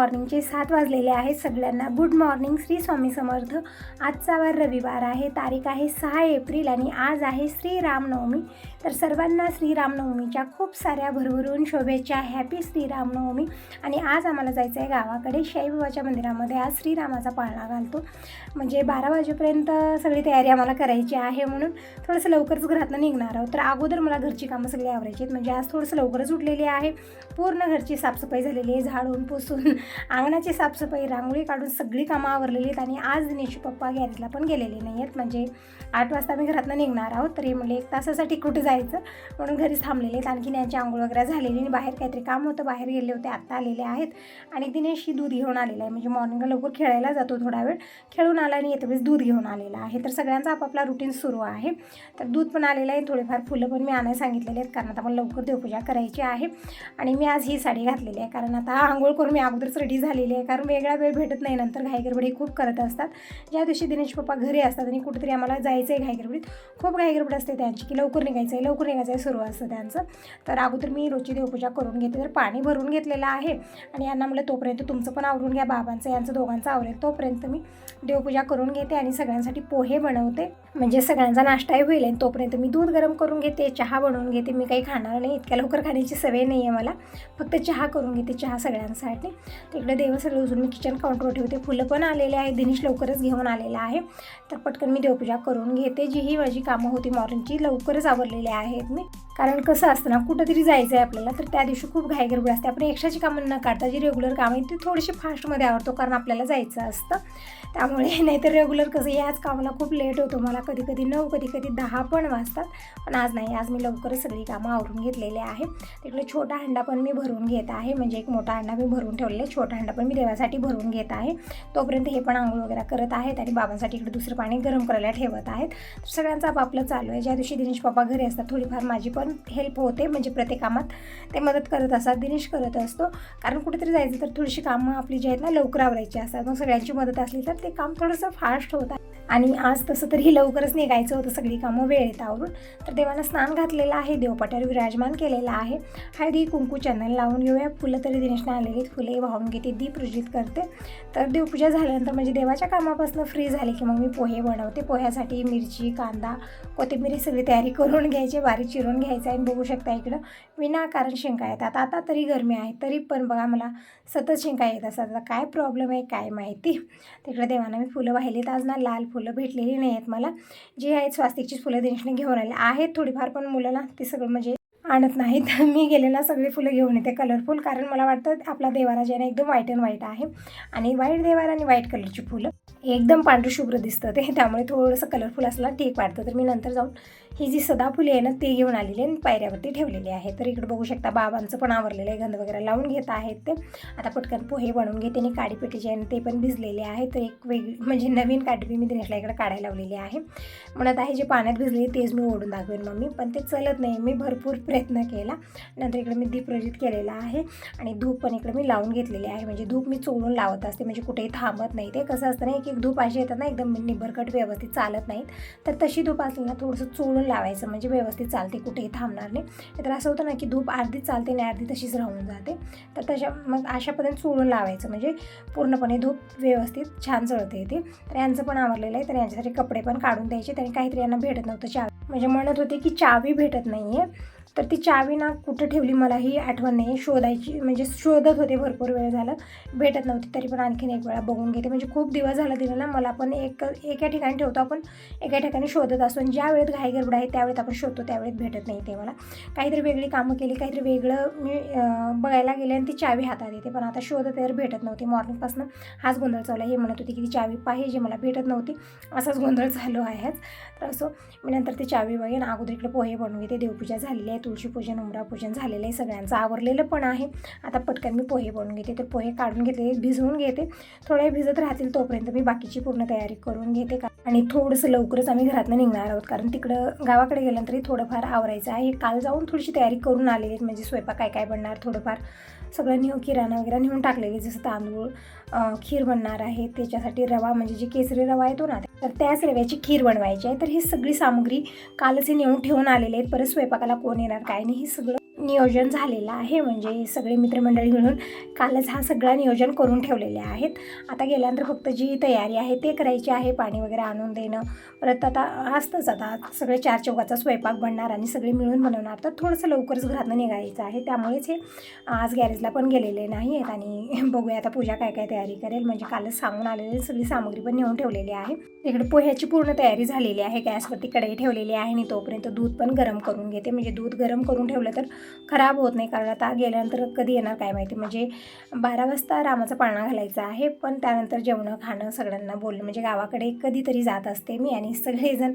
मॉर्निंगचे सात वाजलेले आहेत सगळ्यांना. Good morning Shri Swami Samarth. आजचा वार रविवार आहे. तारीख आहे सहा एप्रिल आणि आज आहे श्रीरामनवमी तर सर्वांना श्रीरामनवमीच्या खूप साऱ्या भरभरून शुभेच्छा. हॅपी श्रीरामनवमी आणि आज आम्हाला जायचं आहे गावाकडे. शाईबाबाच्या मंदिरामध्ये आज श्रीरामाचा पाळणा घालतो. म्हणजे बारा वाजेपर्यंत सगळी तयारी आम्हाला करायची आहे म्हणून थोडंसं लवकरच घरातनं निघणार आहोत. तर अगोदर मला घरची कामं सगळी आवरायची आहेत. म्हणजे आज थोडंसं लवकरच उठलेली आहे. पूर्ण घरची साफसफाई झालेली आहे. झाडून पुसून अंगणाची साफसफाई रांगोळी काढून सगळी कामं आवरलेली आहेत आणि आज दिनेशी पप्पा गॅरेजला पण गेलेले नाही आहेत म्हणजे आठ वाजता मी घरातनं निघणार आहोत तरी म्हणजे एक तासासाठी कुठे जायचं? म्हणून घरीच थांबलेले आहेत. आणखी यांची आंघोळ वगैरे झालेली आणि बाहेर काहीतरी काम होतं. बाहेर गेले होते आत्ता आलेले आहेत. आणि दिनेश ही दूध घेऊन आलेला आहे. म्हणजे मॉर्निंगला लवकर खेळायला जातो थोडा वेळ. खेळून आला आणि येतो वेळेस दूध घेऊन आलेला आहे. तर सगळ्यांचा आपापला रुटीन सुरू आहे. तर दूध पण आलेलं आहे. थोडेफार फुलं पण मी आणायला सांगितलेले आहेत. कारण आता मला लवकर देवपूजा करायची आहे. आणि मी आज ही साडी घातलेली आहे. कारण आता आंघोळ करून मी अगोदरच रेडी झालेली आहे. कारण वेगळा वेळ भेटत नाही. नंतर घाईगडबडी खूप करत असतात. ज्या दिवशी दिनेश पप्पा घरी असतात आणि कुठेतरी आम्हाला जायचं आहे घाईगरबडीत खूप घाईगरबड असते त्यांची की लवकर निघायचं आहे लवकर निघायचं आहे सुरू असतं त्यांचं. तर अगोदर मी रोजची देवपूजा करून घेते. तर पाणी भरून घेतलेलं आहे. आणि यांना म्हटलं तोपर्यंत तुमचं पण आवरून घ्या. बाबांचं यांचं दोघांचं आवरेल तोपर्यंत मी देवपूजा करून घेते आणि सगळ्यांसाठी पोहे बनवते. म्हणजे सगळ्यांचा नाश्ताही होईल आणि तोपर्यंत मी दूध गरम करून घेते चहा बनवून घेते. मी काही खाणार नाही इतक्या लवकर खाण्याची सवय नाही आहे मला. फक्त चहा करून घेते चहा सगळ्यांसाठी. तिकडे देवसर उजून मी किचन काउंटरवर ठेवते. फुलं पण आलेले आहे दिनेश लवकरच घेऊन आलेला आहे. तर पटकन मी देवपूजा करून घेते. जी ही माझी कामं होती मॉर्निंगची लवकरच आवरलेली आहेत मी. कारण कसं असतं ना कुठंतरी जायचं आहे आपल्याला तर त्या दिवशी खूप घाईगडबड असते. आपण एक्स्ट्राची कामं न काढता जी रेग्युलर कामं आहेत ते थोडीशी फास्टमध्ये आवडतो कारण आपल्याला जायचं असतं. त्यामुळे नाहीतर रेग्युलर कसं याच कामाला खूप लेट होतो. मला कधी कधी नऊ कधी कधी दहा पण वाजतात. पण आज नाही आज मी लवकरच सगळी कामं आवरून घेतलेली आहे. तिकडे छोटा हंडा पण मी भरून घेत आहे. म्हणजे एक मोठा हंडा मी भरून ठेवलेला आहे. छोटा हंडा पण मी देवासाठी भरून घेत आहे. तोपर्यंत हे पण आंघोळ वगैरे करत आहेत आणि बाबांसाठी इकडे दुसरं पाणी गरम करायला ठेवत आहेत. सगळ्यांचं आपापलं चालू आहे. ज्या दिवशी दिनेश पप्पा घरी असतात थोडीफार माझी पण हेल्प होते म्हणजे प्रत्येक कामात ते मदत करत असतात दिनेश करत असतो. कारण कुठेतरी जायचं तर थोडीशी कामं आपली जी आहेत ना लवकर आवरायची असतात. मग सगळ्यांची मदत असली तर ते काम थोडंसं फास्ट होतं आणि आज तसं तरी लवकरच निघायचं होतं सगळी कामं वेळेत आवरून. तर देवानं स्नान घातलेलं आहे देवपाट्यावर विराजमान केलेलं आहे. हळदी कुंकू चंदन लावून घेऊया. फुलं तरी दिनेशने आलेली फुले वाहून घेते दीप करते. तर देवपूजा झाल्यानंतर म्हणजे देवाच्या कामापासून फ्री झाली की मग मी पोहे बनवते. पोह्यासाठी मिरची कांदा कोथिंबीर सगळी तयारी करून घ्यायची बारीक चिरून घ्यायचं आहे. बघू शकता इकडं विनाकारण शेंका येतात. आता तरी गरमी आहे तरी पण बघा मला सतत शेंका येत असतात. आता काय प्रॉब्लेम आहे काय माहिती? तिकडे देवानं मी फुलं वाहिलीत. आज ना लाल फुलं फुलं भेटलेली नाही आहेत मला. जी आहेत स्वास्तिकची फुलं त्यांच्याने घेऊन आले. आहेत थोडीफार पण मुलं ते सगळं म्हणजे आणत नाहीत. मी गेले ना सगळी फुलं घेऊन येते कलरफुल कारण मला वाटतं आपला देवारा जे आहे ना एकदम व्हाईट अँड व्हाईट आहे. आणि व्हाईट देवारा आणि व्हाईट कलरची फुलं. एकदम पांढरं शुभ्र दिसतं ते. त्यामुळे थोडंसं कलरफुल असला ठीक वाटतं. तर मी नंतर जाऊन ही जी सदाफुली आहे ना ते घेऊन आलेली आणि पायऱ्यावरती ठेवलेली आहे. तर इकडे बघू शकता बाबांचं पण आवरलेलं आहे. गंध वगैरे लावून घेत आहेत ते. आता पटकन पोहे बनवून घेते आणि काडीपेटी जे आहे ना ते पण भिजलेले आहे. तर एक वेगळी म्हणजे नवीन काडीपी मी दिनेशला इकडे काढायला लावलेली आहे. म्हणत आहे जे पाण्यात भिजले तेच मी ओढून दाखवेन मम्मी. पण ते चलत नाही. मी भरपूर प्रयत्न केला. नंतर इकडे मी दीप प्रजित केलेला आहे आणि धूप पण इकडे मी लावून घेतलेली आहे. म्हणजे धूप मी चोळून लावत असते म्हणजे कुठेही थांबत नाही ते. कसं असतं ना एक एक धूप असे येतात ना एकदम निबरकट व्यवस्थित चालत नाहीत. तर तशी धूप असली ना थोडंसं चोळून लावायचं म्हणजे व्यवस्थित चालते कुठेही थांबणार नाही. तर असं होतं ना की धूप अर्धीच चालते आणि अर्धी तशीच राहून जाते. तर तशा मग अशा पद्धतीने चोळून लावायचं म्हणजे पूर्णपणे धूप व्यवस्थित छान जळते येते तर यांचं पण आवरलेलं आहे तर यांच्यासाठी कपडे पण काढून द्यायचे त्यांनी काहीतरी यांना भेटत नव्हतं चार म्हणजे म्हणत होते की चावी भेटत नाही आहे तर ती चावी ना कुठं ठेवली मला ही आठवण नाही. शोधायची म्हणजे शोधत होते भरपूर वेळ झालं. भेटत नव्हती तरी पण आणखीन एक वेळा बघून घेते. म्हणजे खूप दिवस झाला दिलं ना मला पण एक एका ठिकाणी ठेवतो आपण एका ठिकाणी शोधत असतो. आणि ज्या वेळेत घाई गरबड आहे त्यावेळेत आपण शोधतो त्यावेळेत भेटत नाही ते मला. काहीतरी वेगळी कामं केली काहीतरी वेगळं मी बघायला गेले आणि ती चावी हातात येते. पण आता शोधत तर भेटत नव्हती. मॉर्निंगपासून हाच गोंधळ चालला हे म्हणत होती की ती चावी पाहिजे मला भेटत नव्हती. असाच गोंधळ चालू आहे. तर असो मी नंतर ती चावी बघेन अगोदर इकडे पोहे बनवून घेते. देवपूजा झालेली आहे तुळशीपूजन उमरापूजन झालेलं आहे सगळ्यांचं आवरलेलं पण आहे. आता पटकन मी पोहे बनवून घेते. तर पोहे काढून घेतले भिजवून घेते. थोडे भिजत राहतील तोपर्यंत मी बाकीची पूर्ण तयारी करून घेते. का आणि थोडंसं लवकरच आम्ही घरातनं निघणार आहोत. कारण तिकडं गावाकडे गेल्यानंतरही थोडंफार आवरायचं आहे. काल जाऊन थोडीशी तयारी करून आलेली आहेत. म्हणजे स्वयंपाक काय काय बनणार थोडंफार सगळं नेऊ किराणा वगैरे नेऊन टाकलेली जसं तांदूळ खीर बनणार आहे त्याच्यासाठी रवा म्हणजे जी केसरी रवा येतो ना तर त्याच रव्याची खीर बनवायची आहे. तर ही सगळी सामग्री कालच हे नेऊन ठेवून आलेले आहेत. परत स्वयंपाकाला कोण येणार काय नाही हे सगळं नियोजन झालेलं आहे. म्हणजे सगळे मित्रमंडळी मिळून कालच हा सगळा नियोजन करून ठेवलेले आहेत. आता गेल्यानंतर फक्त जी तयारी आहे ते करायची आहे. पाणी वगैरे आणून देणं. परत आता असतंच आता. सगळे चार चौकाचा स्वयंपाक बनणार आणि सगळे मिळून बनवणार. तर थोडंसं लवकरच घरातनं निघायचं आहे. त्यामुळेच हे आज गॅरेजला पण गेलेले नाही आहेत. आणि बघूया आता पूजा काय काय तयारी करेल. म्हणजे कालच सांगून आलेली सगळी सामग्री पण नेऊन ठेवलेली आहे. तिकडे पोह्याची पूर्ण तयारी झालेली आहे. गॅसवरती कढई ठेवलेली आहे. आणि तोपर्यंत दूध पण गरम करून घेते. म्हणजे दूध गरम करून ठेवलं तर खराब होत नाही कारण आता गेल्यानंतर कधी येणार काय माहिती. म्हणजे बारा वाजता रामाचा पाळणा घालायचा आहे पण त्यानंतर जेवणं खाणं सगळ्यांना बोलणं. म्हणजे गावाकडे कधीतरी जात असते मी आणि सगळेजण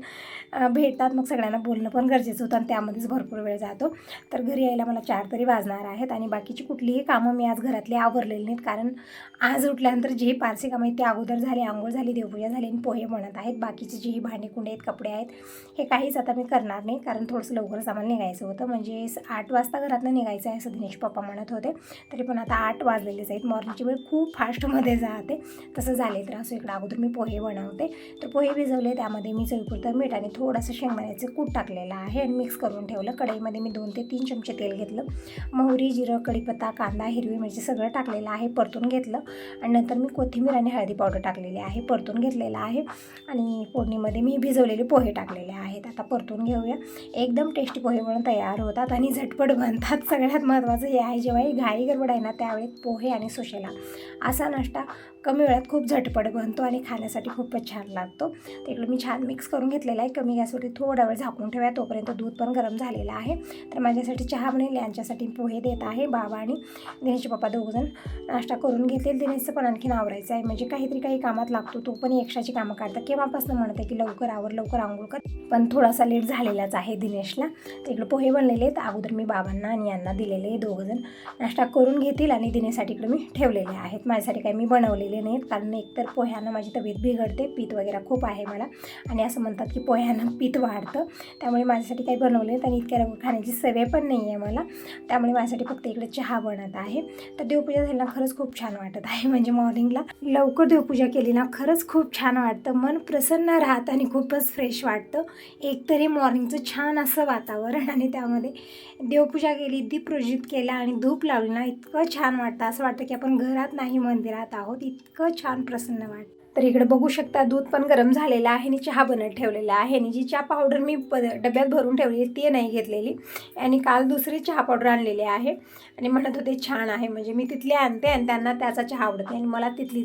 भेटतात मग सगळ्यांना बोलणं पण गरजेचं होतं आणि त्यामध्येच भरपूर वेळ जातो. तर घरी यायला मला चार तरी वाजणार आहेत आणि बाकीची कुठलीही कामं मी आज घरातली आवरलेली नाहीत. कारण आज उठल्यानंतर जी पारसी कामं आहेत ते अगोदर झाली आंघोळ झाली देवपूजा झाली आणि पोहे म्हणत आहेत. बाकीचे जी भांडी कुंडे आहेत कपडे आहेत हे काहीच आता मी करणार नाही. कारण थोडंसं लवकरच आम्हाला निघायचं होतं. म्हणजे आठ वाजता घरातनं निघायचं आहे असं दिनेश पप्पा म्हणत होते. तरी पण आता आठ वाजलेलेच आहेत. मॉर्निंगची वेळ खूप फास्टमध्ये जाते. तसं झाले तर असं इकडं अगोदर मी पोहे बनवते. तर पोहे भिजवले त्यामध्ये मी चवीपुरतं मीठ आणि थोडंसं शेंगदाण्याचं कूट टाकलेलं आहे आणि मिक्स करून ठेवलं. कढईमध्ये मी दोन ते तीन चमचे तेल घेतलं. मोहरी जिरं कढीपत्ता कांदा हिरवी मिरची सगळं टाकलेलं आहे परतून घेतलं. आणि नंतर मी कोथिंबीर आणि हळदी पावडर टाकलेली आहे परतून घेतलेलं आहे. आणि फोडणीमध्ये मी भिजवलेले पोहे टाकलेले आहेत. आता परतून घेऊया. एकदम टेस्टी पोहे बनून तयार होतात आणि झटपट बनतात. सगळ्यात महत्त्वाचं हे आहे जेव्हा ही घाई गडबड आहे ना त्यावेळी पोहे आणि सुशेला. असा नाश्ता कमी वेळात खूप झटपट बनतो आणि खाण्यासाठी खूपच छान लागतो. तर मी छान मिक्स करून घेतलेला आहे. कमी गॅसवरती थोडा वेळ झाकून ठेवा तोपर्यंत दूध पण गरम झालेलं आहे. तर माझ्यासाठी चहा बनेल यांच्यासाठी पोहे देत आहे बाबा आणि दिनेशचे पप्पा दोघंजण. नाश्ता करून घेतील. दिनेशचं पण आणखीन आवरायचं आहे. म्हणजे काहीतरी काही कामात लागतो. तो पण एक्स्ट्राची कामं काढतं. केव्हापासून म्हणते की लवकर आवर लवकर आंघोळ कर. पण थोडासा लेट झालेलाच आहे दिनेशला. तर पोहे बनलेले आहेत. अगोदर मी बाबांना आणि यांना दिलेले दोघंजण. नाश्ता करून घेतील आणि दिनेसाठी इकडे मी ठेवलेले आहेत. माझ्यासाठी काही मी बनवलेले नाहीत. कारण एकतर पोह्यानं माझी तब्येत बिघडते पीत वगैरे खूप आहे मला. आणि असं म्हणतात की पोह्यानं पीत वाढतं. त्यामुळे माझ्यासाठी काही बनवले नाहीत आणि इतक्या खाण्याची सवय पण नाही आहे मला. त्यामुळे माझ्यासाठी फक्त इकडे चहा बनत आहे. तर देवपूजा झाली ना खरंच खूप छान वाटत आहे. म्हणजे मॉर्निंगला लवकर देवपूजा केली ना खरंच खूप छान वाटतं. मन प्रसन्न राहतं आणि खूपच फ्रेश वाटतं. एकतरी मॉर्निंगचं छान असं वातावरण आणि त्यामध्ये देवपूजा केली दीप प्रज्वलित केला आणि धूप लावली ना इतकं छान वाटतं. असं वाटतं की आपण घरात नाही मंदिरात आहोत. इत इतकं छान प्रसन्न वाटतं तर इकडे बघू शकता दूध पण गरम झालेलं आहे. आणि चहा बनत ठेवलेला आहे. आणि जी चहा पावडर मी प डब्यात भरून ठेवली ती नाही घेतलेली. आणि काल दुसरी चहा पावडर आणलेली आहे. आणि म्हणत होते छान आहे. म्हणजे मी तिथली आणते आणि त्यांना त्याचा चहा आवडत नाही. आणि मला तिथली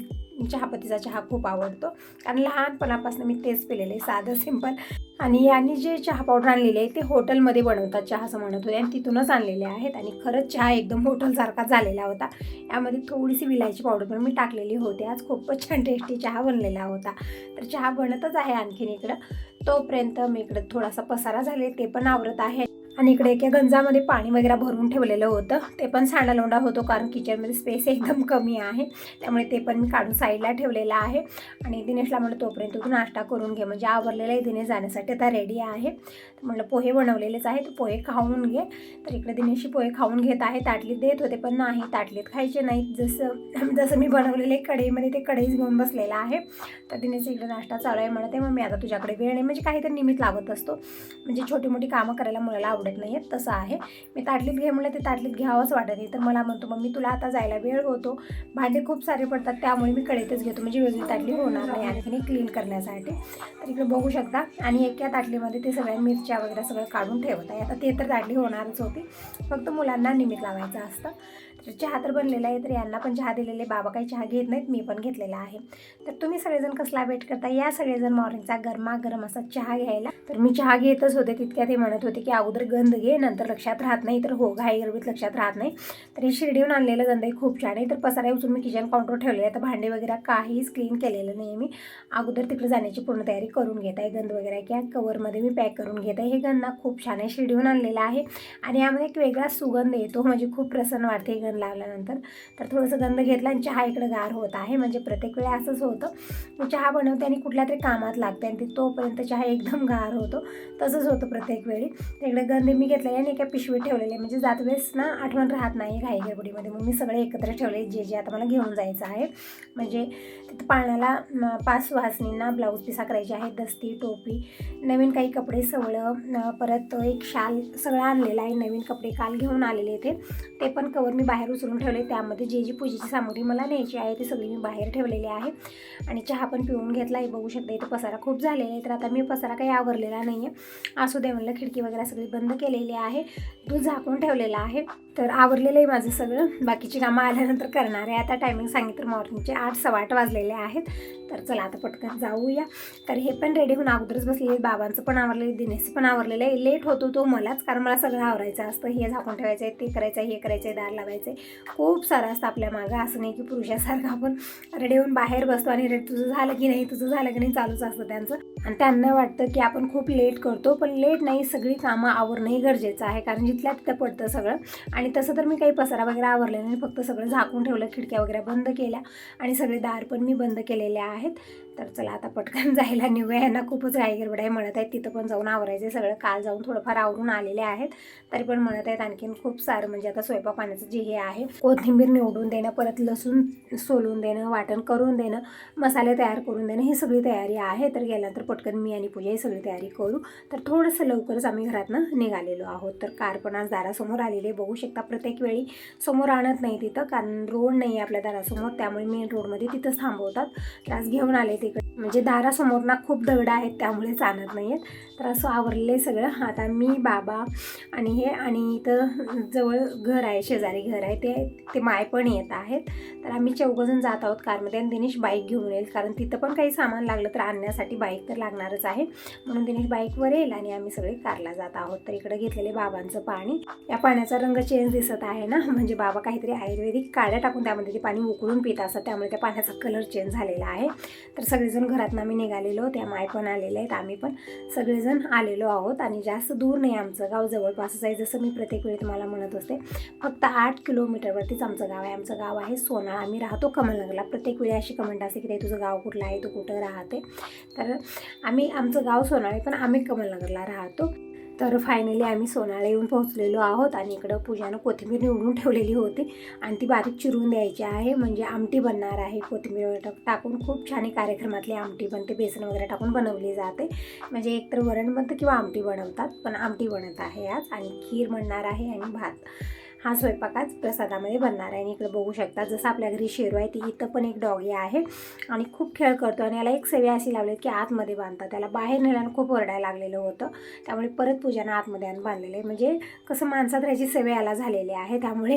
चहापत्तीचा चहा खूप आवडतो. कारण लहानपणापासून मी तेच पिलेले साधं सिंपल आणि यांनी जे चहा पावडर आणलेले आहे ते हॉटेलमध्ये बनवतात चहा असं म्हणत होते. आणि तिथूनच आणलेले आहेत. आणि खरंच चहा एकदम हॉटेलसारखा झालेला होता. यामध्ये थोडीशी विलायची पावडर पण मी टाकलेली होती. आज खूपच छान टेस्टी चहा बनलेला होता. तर चहा बनतच आहे आणखीन इकडं. तोपर्यंत मी इकडं थोडासा पसारा झाले. ते पण आवरत आहे. आणि इकडे एका गंजामध्ये पाणी वगैरे भरून ठेवलेलं होतं. ते पण सांडालोंडा होतो कारण किचनमध्ये स्पेस एकदम कमी आहे. त्यामुळे ते पण मी काढून साईडला ठेवलेलं आहे. आणि दिनेशला म्हणलं तोपर्यंत तू नाश्ता करून घे. म्हणजे आवरलेलं आहे दिनेश जाण्यासाठी. आता रेडी आहे. तर म्हणलं पोहे बनवलेलेच आहे तर पोहे खाऊन घे. तर इकडे दिनेशची पोहे खाऊन घेत आहे. ताटलीत देत होते पण नाही. ताटलीत खायचे नाहीत. जसं जसं मी बनवलेले कढईमध्ये ते कढईच घेऊन बसलेलं आहे. तर दिनेश इकडे नाश्ता चालू आहे. म्हणते मग मी आता तुझ्याकडे वेळ नाही. म्हणजे काहीतरी निमित्त लागत असतो. म्हणजे छोटी मोठी कामं करायला मुलाला आवडत नाही आहेत तसं आहे. मी ताटलीत घे म्हणलं ते ताटलीत घ्यावंच वाटत नाही. तर मला म्हणतो मग मी तुला आता जायला वेळ होतो. भांडे खूप सारे पडतात त्यामुळे मी कडेतच घेतो. म्हणजे वेगळी ताटली होणार नाही आणखीन क्लीन करण्यासाठी. तर इकडे बघू शकता. आणि एका ताटलीमध्ये ते सगळ्या मिरच्या वगैरे सगळं काढून ठेवत आहे. आता ते तर ताटली होणारच होती. फक्त मुलांना निमित्त लावायचं असतं. तर चहा तर बनलेला आहे तर यांना पण चहा दिलेले बाबा काही चहा घेत नाहीत मी पण घेतलेला आहे. तर तुम्ही सगळेजण कसला वेट करता? या सगळेजण मॉर्निंगचा गरमागरम असा चहा घ्यायला. तर मी चहा घेतच होते तितक्यात ते म्हणत होते की अगोदर गंध घे नंतर लक्षात राहत नाही तर हो घाई गरबीत लक्षात राहत नाही. तर हे शिर्डीहून आणलेलं गंध आहे खूप छान आहे. तर पसारा उचलून मी किचन काउंटर ठेवले. आहे तर भांडे वगैरे काहीच क्लीन केलेलं नाही मी. अगोदर तिकडे जाण्याची पूर्ण तयारी करून घेत आहे गंध वगैरे किंवा कवरमध्ये मी पॅक करून घेत आहे. हे गंध खूप छान आहे शिर्डीहून आणलेलं आहे. आणि यामध्ये एक वेगळा सुगंध येतो म्हणजे खूप प्रसन्न वाटते हे लावल्यानंतर तर थोडंसं गंध घेतला आणि चहा इकडं गार होत आहे. म्हणजे प्रत्येक वेळी असंच होतं. चहा बनवते आणि कुठल्या तरी कामात लागते आणि तोपर्यंत चहा एकदम गार होतो. तसंच होतं प्रत्येक वेळी. तिकडे गंध मी घेतलेले आणि एका पिशवीत ठेवलेले म्हणजे जात वेळेस ना आठवण राहत नाही घाई गडबडीमध्ये मग मी सगळे एकत्र ठेवले. जे जे आता मला घेऊन जायचं आहे. म्हणजे तिथं पाळण्याला पाच वासनींना ब्लाऊज पिसा करायचे आहेत. दस्ती टोपी नवीन काही कपडे सवळं परत एक शाल सगळं आणलेलं आहे. नवीन कपडे काल घेऊन आलेले ते. ते पण कवर मी बाहेर बाहेर उचलून ठेवले. त्यामध्ये जे जी पूजेची सामग्री मला न्यायची आहे ती सगळी मी बाहेर ठेवलेली आहे. आणि चहा पण पिऊन घेतला आहे. बघू शकता इथे पसारा खूप झालेला आहे. तर आता मी पसारा काही आवरलेला नाही आहे असू दे म्हणलं खिडकी वगैरे सगळी बंद केलेली आहे. दूध झाकून ठेवलेलं आहे. तर आवरलेलं आहे माझं सगळं. बाकीची कामं आल्यानंतर करणार आहे. आता टायमिंग सांगितलं मॉर्निंगचे आठ सव्वा आठ वाजलेले आहेत. तर चला आता पटकन जाऊया. तर हे पण रेडी होऊन अगोदरच बसलेले बाबांचं पण आवरलेलं दिनेशचं पण आवरलेलं आहे. लेट होतो तो मलाच. कारण मला सगळं आवरायचं असतं. हे झाकून ठेवायचं आहे. ते करायचं आहे. हे करायचं आहे. दार लावायचं आहे खूप सारं असतं आपल्या मागं. असं नाही की पुरुषासारखं आपण रेडी होऊन बाहेर बसतो आणि रेड तुझं झालं की नाही तुझं झालं की नाही चालूच असतं त्यांचं. आणि त्यांना वाटतं की आपण खूप लेट करतो. पण लेट नाही. सगळी कामं आवरणंही गरजेचं आहे. कारण जिथल्या तिथं पडतं सगळं. आणि तसं तर मी काही पसारा वगैरे आवरलेला नाही. फक्त सगळं झाकून ठेवलं खिडक्या वगैरे बंद केल्या आणि सगळे दार पण मी बंद केलेले आहेत. तर चला आता पटकन जायला निघूया. यांना खूपच घाई आहे. म्हणत आहेत तिथं पण जाऊन आवरायचं आहे. सगळं काल जाऊन थोडंफार आवरून आलेले आहेत. तरी पण म्हणत आहेत आणखीन खूप सारं म्हणजे आता स्वयंपाक पाण्याचं जे हे आहे कोथिंबीर निवडून देणं परत लसूण सोलून देणं वाटण करून देणं मसाले तयार करून देणं ही सगळी तयारी आहे. तर गेल्यानंतर पटकन मी आणि पूजा ही सगळी तयारी करू. तर थोडंसं लवकरच आम्ही घरातनं निघालेलो आहोत. तर कार पण आज दारासमोर आलेली आहे. बघू शकता प्रत्येक वेळी समोर आणत नाही तिथं कारण रोड नाही आहे आपल्या दारासमोर. त्यामुळे मेन रोडमध्ये तिथंच थांबवतात. तर आज घेऊन आले ते secret. म्हणजे दारासमोर ना खूप दगड आहेत त्यामुळेच आणत नाही आहेत तर असं आवरले सगळं. आता मी बाबा आणि हे आणि इथं जवळ घर आहे शेजारी घर आहे. ते ते माय पण येत आहेत. तर आम्ही चौघजण जात आहोत कारमध्ये आणि दिनेश बाईक घेऊन येईल. कारण तिथं पण काही सामान लागलं तर आणण्यासाठी बाईक तर लागणारच आहे. म्हणून दिनेश बाईकवर येईल आणि आम्ही सगळे कारला जात आहोत. तर इकडे घेतलेले बाबांचं पाणी. या पाण्याचा रंग चेंज दिसत आहे ना? म्हणजे बाबा काहीतरी आयुर्वेदिक काड्या टाकून त्यामध्ये ते पाणी उकळून पित असतात. त्यामुळे त्या पाण्याचा कलर चेंज झालेला आहे. तर सगळेजण घरातनं आम्ही निघालेलो त्या माय पण आलेले आहेत आम्ही पण सगळेजण आलेलो आहोत आणि जास्त दूर नाही आमचं गाव जवळपासच आहे जसं मी प्रत्येक वेळी तुम्हाला म्हणत असते. फक्त आठ किलोमीटरवरतीच आमचं गाव आहे आमचं गाव आहे सोनाळ. आम्ही राहतो कमलनगरला. प्रत्येक वेळी अशी कमेंट असते की ते तुझं गाव कुठलं आहे? तू कुठं राहते? तर आम्ही आमचं गाव सोनाळ आहे पण आम्ही कमलनगरला राहतो. तर फायनली आम्ही सोनाळा येऊन पोहोचलेलो आहोत आणि इकडं पूजानं कोथिंबीर निवडून ठेवलेली होती. आणि ती बारीक चिरून द्यायची आहे. म्हणजे आमटी बनणार आहे कोथिंबीर वगैरे टाकून खूप छान ही कार्यक्रमातली आमटी बनते बेसन वगैरे टाकून बनवली जाते. म्हणजे एकतर वरण बनतं किंवा आमटी बनवतात. पण आमटी बनत आहे आज. आणि खीर बनणार आहे आणि भात. हा स्वयंपाक आज प्रसादामध्ये बनणार आहे. आणि इकडे बघू शकता जसं आपल्या घरी शेरू आहे ती इथं पण एक डॉगी आहे. आणि खूप खेळ करतो आणि याला एक सवय अशी लावली की आतमध्ये बांधतात. त्याला बाहेर नेल्यानं खूप ओरडायला लागलेलं होतं. त्यामुळे परत पूजानं आतमध्ये आणून बांधलेलं आहे. म्हणजे कसं माणसात राहायची सवय याला झालेली आहे. त्यामुळे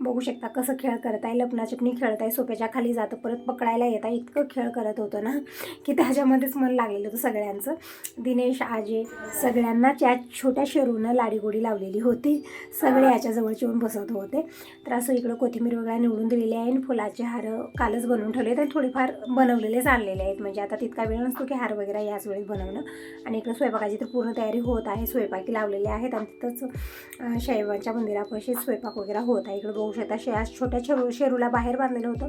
बघू शकता कसं खेळ करत आहे लपणाचिपणी खेळत आहे सोप्याच्या खाली जातं परत पकडायला येत आहे इतकं खेळ करत होतं ना की त्याच्यामध्येच मन लागलेलं होतं सगळ्यांचं. दिनेश आजे सगळ्यांना त्या छोट्या शेरूनं लाडीगोडी लावलेली होती. सगळे याच्याजवळचे येऊन बसत होते. तर असं इकडं कोथिंबीर वगैरे निवडून दिलेली आहे आणि फुलाचे हार कालच बनवून ठेवले तर आणि थोडेफार बनवलेले चाललेले आहेत. म्हणजे आता तितका वेळ नसतो की हार वगैरे याच वेळेस बनवणं. आणि इकडं स्वयंपाकाची तर पूर्ण तयारी होत आहे. स्वयंपाकी लावलेले आहेत आणि तिथंच शैवांच्या मंदिरापाशी स्वयंपाक वगैरे होत आहे. इकडं बघू शकता शे आज छोट्या शेरू शेरूला बाहेर बांधलेलं होतं.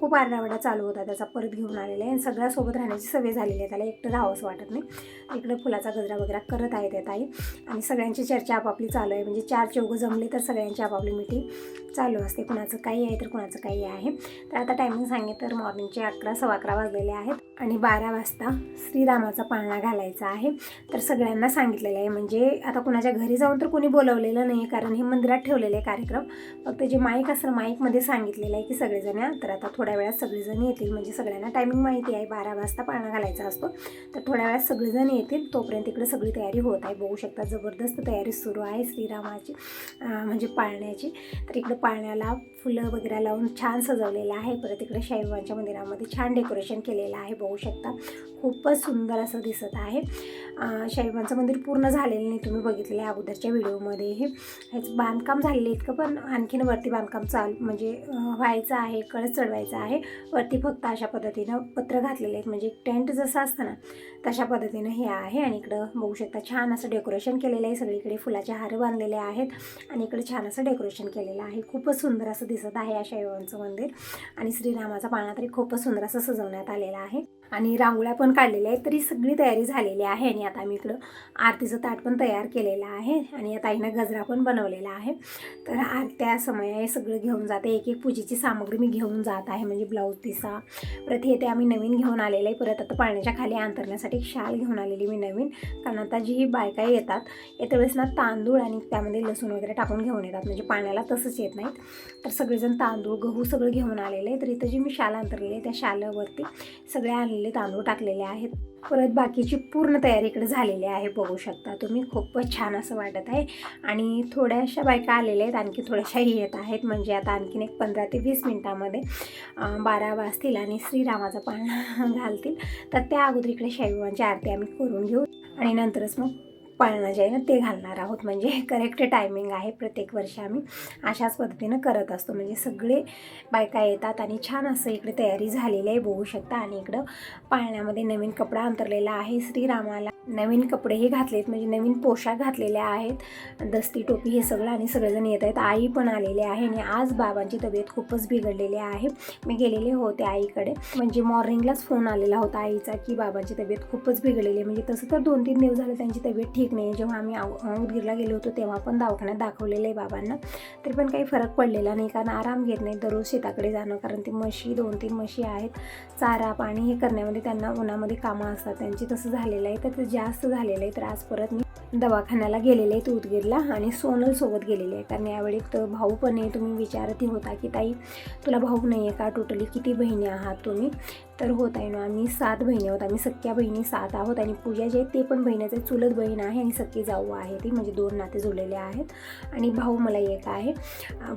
खूप आरडावडा चालू होता त्याचा. परत घेऊन आलेला आहे आणि सगळ्यासोबत राहण्याची सवय झालेली आहे त्याला. एकटं राहावंसं वाटत नाही. इकडे फुलाचा गजरा वगैरे करत आहेत त्या ताई. आणि सगळ्यांची चर्चा आपापली चालू आहे. म्हणजे चार चौघं जमले तर सगळ्यांची आपापली मीटिंग चालू असते. कुणाचं काही आहे तर कुणाचं काही आहे. तर आता टायमिंग सांगितलं तर मॉर्निंगचे अकरा सव्वा अकरा वाजलेले आहेत. आणि बारा वाजता श्रीरामाचा पाळणा घालायचा आहे. तर सगळ्यांना सांगितलेलं आहे. म्हणजे आता कुणाच्या घरी जाऊन तर कोणी बोलवलेलं नाही आहे कारण हे मंदिरात ठेवलेले आहे कार्यक्रम. फक्त जे माईक असं माईकमध्ये सांगितलेलं आहे की सगळेजण या. तर आता थोड्या वेळात सगळेजण येतील. म्हणजे सगळ्यांना टायमिंग माहिती आहे. बारा वाजता पाळणा घालायचा असतो. तर थोड्या वेळात सगळेजण येतील. तोपर्यंत इकडे सगळी तयारी होत आहे. बघू शकता जबरदस्त तयारी सुरू आहे श्रीरामाची म्हणजे पाळण्याची. तर इकडे पाळण्याला फुलं वगैरे लावून छान सजवलेलं आहे. परत इकडे शाईबाबांच्या मंदिरामध्ये छान डेकोरेशन केलेलं आहे. बघू बघू शकता खूपच सुंदर असं दिसत आहे. अं, मंदिर पूर्ण झालेलं नाही तुम्ही बघितलेलं आहे अगोदरच्या व्हिडिओमध्ये. हे ह्याचं बांधकाम झालेलं इतकं पण आणखीन वरती बांधकाम चालू म्हणजे व्हायचं आहे कळस चढवायचं आहे. वरती फक्त अशा पद्धतीनं पत्र घातलेले आहेत. म्हणजे टेंट जसं असतं ना तशा पद्धतीनं हे आहे आणि इकडं बघू शकता छान असं डेकोरेशन केलेलं आहे. सगळीकडे फुलाचे हार बांधलेले आहेत आणि इकडे छान असं डेकोरेशन केलेलं आहे. खूपच सुंदर असं दिसत आहे या शैवांचं मंदिर आणि श्रीरामाचा पाळणा तरी खूपच सुंदर असं सजवण्यात आलेलं आहे. आणि रांगोळ्या पण काढलेल्या आहेत तरी सगळी तयारी झालेली आहे आणि आता मी इकडं आरतीचं ताट पण तयार केलेलं आहे आणि आता आईनं गजरा पण बनवलेला आहे. तर आरत्या समय सगळं घेऊन जाते एक एक पूजेची सामग्री मी घेऊन जात आहे म्हणजे ब्लाऊज दिसा. परत हे ते आम्ही नवीन घेऊन आलेलं आहे परत आता पाण्याच्या खाली अंतरण्यासाठी शाल घेऊन आलेली मी नवीन. कारण आता जी ही बायका येतात येत्या वेळेस ना तांदूळ आणि त्यामध्ये लसूण वगैरे टाकून घेऊन येतात म्हणजे पाण्याला तसंच येत नाहीत. तर सगळेजण तांदूळ गहू सगळं घेऊन आलेले आहे तर इथं जी मी शाल अंतरलेली आहे त्या शालावरती सगळे आणलेले तांदूळ टाकलेले आहेत. परत बाकीची पूर्ण तयारी इकडे झालेली आहे बघू शकता तुम्ही. खूपच छान असं वाटत आहे. आणि थोड्याशा बायका आलेल्या आहेत आणखी थोड्याशाही येत आहेत. म्हणजे आता आणखीन एक पंधरा ते वीस मिनटामध्ये बारा वाजतील आणि श्रीरामाचा पाळणा घालतील. तर त्या अगोदर इकडे शैवांची आरती आम्ही करून घेऊ. आणि नंतरच मग पाळणं जे आहे ना ते घालणार आहोत. म्हणजे करेक्ट टायमिंग आहे प्रत्येक वर्षी आम्ही अशाच पद्धतीनं करत असतो. म्हणजे सगळे बायका येतात आणि छान असं इकडे तयारी झालेली आहे बघू शकता. आणि इकडं पाळण्यामध्ये नवीन कपडा अंतरलेला आहे. श्रीरामाला नवीन कपडेही घातलेत म्हणजे नवीन पोशाख घातलेले आहेत. दस्ती टोपी हे सगळं आणि सगळेजण येत आहेत. आई पण आलेले आहे आणि आज बाबांची तब्येत खूपच बिघडलेली आहे. मी गेलेले होते आईकडे. म्हणजे मॉर्निंगलाच फोन आलेला होता आईचा की बाबांची तब्येत खूपच बिघडलेली आहे. म्हणजे तसं तर दोन तीन दिवस झाले त्यांची तब्येत ठीक नाही. जेव्हा आम्ही उदगीरला गेलो होतो तेव्हा पण दवाखान्यात दाखवलेलं आहे बाबांना. तरी पण काही फरक पडलेला नाही कारण आराम घेत नाही. दररोज शेताकडे जाणं कारण ती म्हशी दोन तीन म्हशी आहेत. चारा पाणी हे करण्यामध्ये त्यांना उन्हामध्ये कामं असतात. त्यांची तसं झालेलं आहे. तर जास्त झालेलं आहे तर आज परत मी दवाखान्याला गेलेले आहेत उदगीरला आणि सोनलसोबत गेलेले आहे कारण यावेळी तर भाऊ पण आहे तुम्ही विचारतही होता की ताई तुला भाऊ नाही आहे का? टोटली किती बहिणी आहात तुम्ही? तर होत आहे ना आम्ही सात बहिणी आहोत. आम्ही सख्या बहिणी सात आहोत आणि पूजा जे आहे ते पण बहिणीचे चुलत बहीण आहे आणि सख्खी जाऊ आहे ती. म्हणजे दोन नाते जुळलेले आहेत. आणि भाऊ मला एक आहे.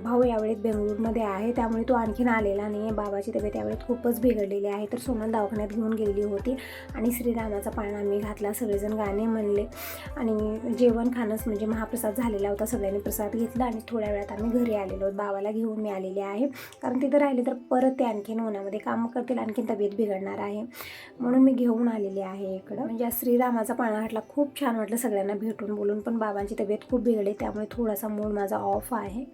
भाऊ यावेळेस बेंगळूरमध्ये आहे त्यामुळे तो आणखीन आलेला नाही आहे. बाबाची तब्येत यावेळेत खूपच बिघडलेली आहे. तर सोनल दवाखान्यात घेऊन गेलेली होती आणि श्रीरामाचा पाळणा आम्ही घातला. सगळेजण गाणे म्हणले आणि जेवण खाणंच म्हणजे महाप्रसाद झालेला होता. सगळ्यांनी प्रसाद घेतला आणि थोड्या वेळात आम्ही घरी आलेलो बाबाला घेऊन मी आलेले आहे. कारण तिथं राहिले तर परत ते आणखीन उन्हामध्ये कामं करतील. आणखीन तब्येत बिघडणार आहे. म्हणून मी घेऊन आलेली आहे इकडं. म्हणजे श्रीरामाचा पाळणा खूप छान वाटलं सगळ्यांना भेटून बोलून. पण बाबांची तब्येत खूप बिघडली. त्यामुळे थोडासा मूड माझा ऑफ आहे.